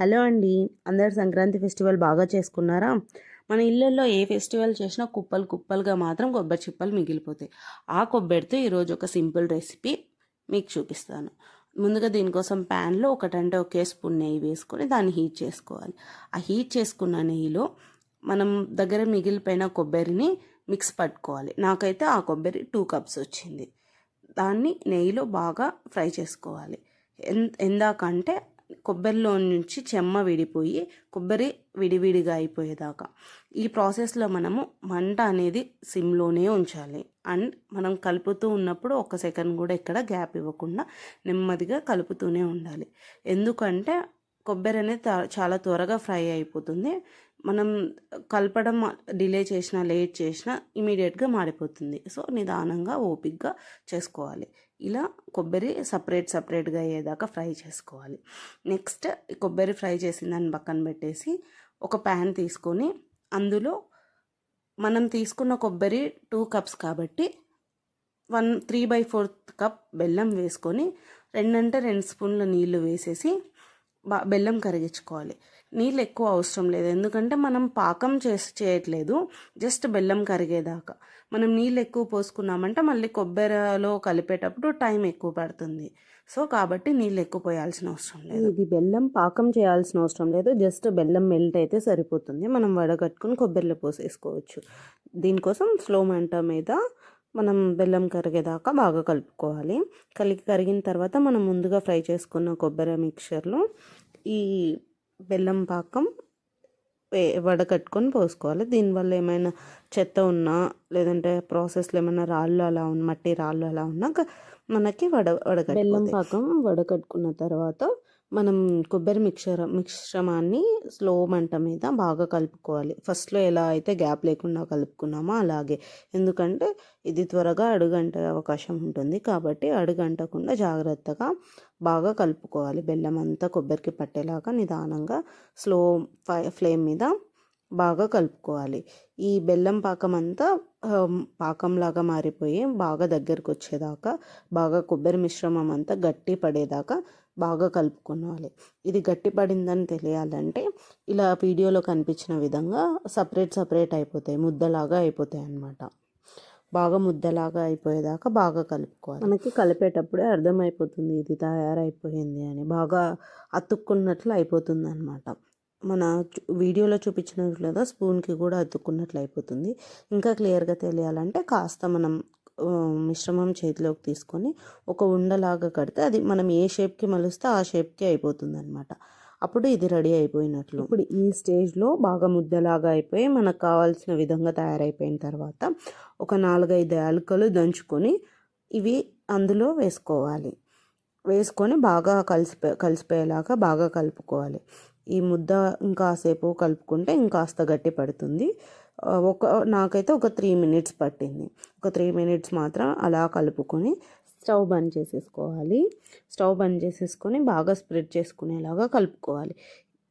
Hello అండి. అందరు Sankranti festival బాగా చేసుకున్నారా? మన ఇళ్ళల్లో ఏ ఫెస్టివల్ చేసినా కుప్పలు కుప్పలుగా మాత్రం కొబ్బరి చిప్పలు మిగిలిపోతాయి. ఆ కొబ్బరితో ఈరోజు ఒక సింపుల్ రెసిపీ మీకు చూపిస్తాను. ముందుగా దీనికోసం ప్యాన్లో ఒకటంటే ఒకే స్పూన్ నెయ్యి వేసుకొని దాన్ని హీట్ చేసుకోవాలి. ఆ హీట్ చేసుకున్న నెయ్యిలో మనం దగ్గర మిగిలిపోయిన కొబ్బరిని మిక్స్ పట్టుకోవాలి. నాకైతే ఆ కొబ్బరి టూ కప్స్ వచ్చింది. దాన్ని నెయ్యిలో బాగా ఫ్రై చేసుకోవాలి. ఎన్ ఎందాకంటే కొబ్బరిలో నుంచి చెమ్మ విడిపోయి కొబ్బరి విడివిడిగా అయిపోయేదాకా. ఈ ప్రాసెస్లో మనము మంట అనేది సిమ్లోనే ఉంచాలి. అండ్ మనం కలుపుతూ ఉన్నప్పుడు ఒక సెకండ్ కూడా ఇక్కడ గ్యాప్ ఇవ్వకుండా నెమ్మదిగా కలుపుతూనే ఉండాలి. ఎందుకంటే కొబ్బరి అనేది చాలా త్వరగా ఫ్రై అయిపోతుంది. మనం కలపడం డిలే చేసినా లేట్ చేసినా ఇమీడియట్గా మాడిపోతుంది సో నిదానంగా ఓపిక్గా చేసుకోవాలి. ఇలా కొబ్బరి సపరేట్ సపరేట్గా అయ్యేదాకా ఫ్రై చేసుకోవాలి. నెక్స్ట్ కొబ్బరి ఫ్రై చేసిన దాన్ని పక్కన పెట్టేసి ఒక ప్యాన్ తీసుకొని అందులో మనం తీసుకున్న కొబ్బరి టూ కప్స్ కాబట్టి one three by fourth cup బెల్లం వేసుకొని రెండంటే రెండు స్పూన్ల నీళ్ళు వేసేసి బెల్లం కరిగించుకోవాలి. నీళ్ళు ఎక్కువ అవసరం లేదు. ఎందుకంటే మనం పాకం చేసి చేయట్లేదు. జస్ట్ బెల్లం కరిగేదాకా. మనం నీళ్ళు ఎక్కువ పోసుకున్నామంటే మళ్ళీ కొబ్బరిలో కలిపేటప్పుడు టైం ఎక్కువ పడుతుంది. సో కాబట్టి నీళ్ళు ఎక్కువ పోయాల్సిన అవసరం లేదు. ఇది బెల్లం పాకం చేయాల్సిన అవసరం లేదు. జస్ట్ బెల్లం మెల్ట్ అయితే సరిపోతుంది. మనం వడగట్టుకుని కొబ్బరిలో పోసేసుకోవచ్చు. దీనికోసం స్లో మంట మీద మనం బెల్లం కరిగేదాకా బాగా కలుపుకోవాలి. కలిగి కరిగిన తర్వాత మనం ముందుగా ఫ్రై చేసుకున్న కొబ్బరి మిక్చర్లో ఈ బెల్లం పాకం వడకట్టుకొని పోసుకోవాలి. దీనివల్ల ఏమైనా చెత్త ఉన్నా లేదంటే ప్రాసెస్లో ఏమైనా రాళ్ళు అలా ఉన్న మట్టి రాళ్ళు అలా ఉన్నా మనకి వడ వడకట్టు బెల్లం పాకం వడకట్టుకున్న తర్వాత మనం కొబ్బరి మిక్చర్ మిశ్రమాన్ని స్లో మంట మీద బాగా కలుపుకోవాలి. ఫస్ట్లో ఎలా అయితే గ్యాప్ లేకుండా కలుపుకున్నామో అలాగే. ఎందుకంటే ఇది త్వరగా అడుగంటే అవకాశం ఉంటుంది కాబట్టి అడుగంటకుండా జాగ్రత్తగా బాగా కలుపుకోవాలి. బెల్లం అంతా కొబ్బరికి పట్టేలాగా నిదానంగా స్లో ఫ్లేమ్ మీద బాగా కలుపుకోవాలి. ఈ బెల్లం పాకం అంతా పాకంలాగా మారిపోయి బాగా దగ్గరకు వచ్చేదాకా బాగా కొబ్బరి మిశ్రమం అంతా గట్టి పడేదాకా బాగా కలుపుకోవాలి ఇది గట్టి పడిందని తెలియాలంటే ఇలా వీడియోలో కనిపించిన విధంగా సపరేట్ సపరేట్ అయిపోతాయి ముద్దలాగా అయిపోతాయి అన్నమాట. బాగా ముద్దలాగా అయిపోయేదాకా బాగా కలుపుకోవాలి. మనకి కలిపేటప్పుడే అర్థమైపోతుంది ఇది తయారైపోయింది అని. బాగా అతుక్కున్నట్లు అయిపోతుంది అనమాట మన వీడియోలో చూపించినట్లుగా స్పూన్కి కూడా అతుక్కున్నట్లు అయిపోతుంది. ఇంకా క్లియర్గా తెలియాలంటే కాస్త మనం మిశ్రమం చేతిలోకి తీసుకొని ఒక ఉండలాగా కడితే అది మనం ఏ షేప్కి మలుస్తే ఆ షేప్కి అయిపోతుంది అనమాట అప్పుడు ఇది రెడీ అయిపోయినట్లు. ఇప్పుడు ఈ స్టేజ్లో బాగా ముద్దలాగా అయిపోయి మనకు కావాల్సిన విధంగా తయారైపోయిన తర్వాత ఒక నాలుగైదు యాలకులు దంచుకొని ఇవి అందులో వేసుకోవాలి. వేసుకొని బాగా కలిసిపో కలిసిపోయేలాగా బాగా కలుపుకోవాలి. ఈ ముద్ద ఇంకాసేపు కలుపుకుంటే ఇంకాస్త గట్టి పడుతుంది. ఒక నాకైతే ఒక త్రీ మినిట్స్ పట్టింది. ఒక త్రీ మినిట్స్ మాత్రం అలా కలుపుకొని స్టవ్ బంద్ చేసేసుకోవాలి. స్టవ్ బంద్ చేసేసుకొని బాగా స్ప్రెడ్ చేసుకునేలాగా కలుపుకోవాలి.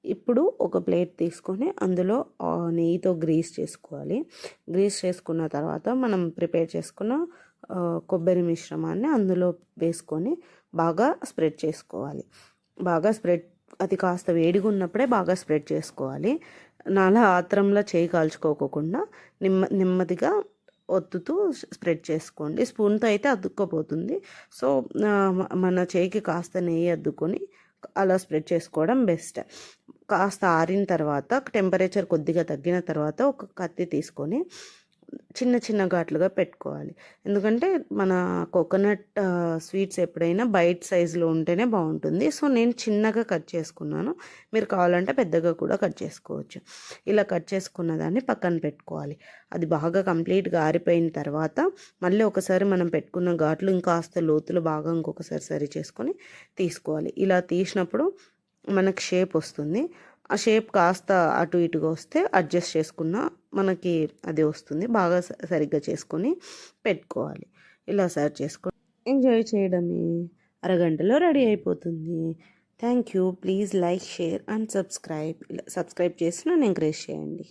ఇప్పుడు ఒక ప్లేట్ తీసుకొని అందులో నెయ్యితో గ్రీస్ చేసుకోవాలి. గ్రీస్ చేసుకున్న తర్వాత మనం ప్రిపేర్ చేసుకున్న కొబ్బరి మిశ్రమాన్ని అందులో వేసుకొని బాగా స్ప్రెడ్ చేసుకోవాలి. బాగా స్ప్రెడ్ అది కాస్త వేడిగా ఉన్నప్పుడే బాగా స్ప్రెడ్ చేసుకోవాలి. నాలా ఆత్రంలో చేయి కాల్చుకోకుండా నెమ్మ నెమ్మదిగా ఒత్తుతూ స్ప్రెడ్ చేసుకోండి. స్పూన్తో అయితే అద్దుకోపోతుంది సో మన చేయికి కాస్త నెయ్యి అద్దుకొని అలా స్ప్రెడ్ చేసుకోవడం బెస్ట్. కాస్త ఆరిన తర్వాత టెంపరేచర్ కొద్దిగా తగ్గిన తర్వాత ఒక కత్తి తీసుకొని చిన్న చిన్న ఘాట్లుగా పెట్టుకోవాలి. ఎందుకంటే మన కోకోనట్ స్వీట్స్ ఎప్పుడైనా బైట్ సైజులో ఉంటేనే బాగుంటుంది. సో నేను చిన్నగా కట్ చేసుకున్నాను. మీరు కావాలంటే పెద్దగా కూడా కట్ చేసుకోవచ్చు. ఇలా కట్ చేసుకున్న దాన్ని పక్కన పెట్టుకోవాలి. అది బాగా కంప్లీట్గా ఆరిపోయిన తర్వాత మళ్ళీ ఒకసారి మనం పెట్టుకున్న ఘాట్లు ఇంకాస్త లోతులు బాగా ఇంకొకసారి సరి చేసుకొని తీసుకోవాలి. ఇలా తీసినప్పుడు మనకు షేప్ వస్తుంది. ఆ షేప్ కాస్త అటు ఇటుగా వస్తే అడ్జస్ట్ చేసుకున్న మనకి అది వస్తుంది. బాగా సరిగ్గా చేసుకొని పెట్టుకోవాలి. ఇలా సర్వ్ చేసుకొని ఎంజాయ్ చేయడమే. అరగంటలో రెడీ అయిపోతుంది. Thank you please like share and subscribe subscribe చేసి నన్ను ఎంకరేజ్ చేయండి.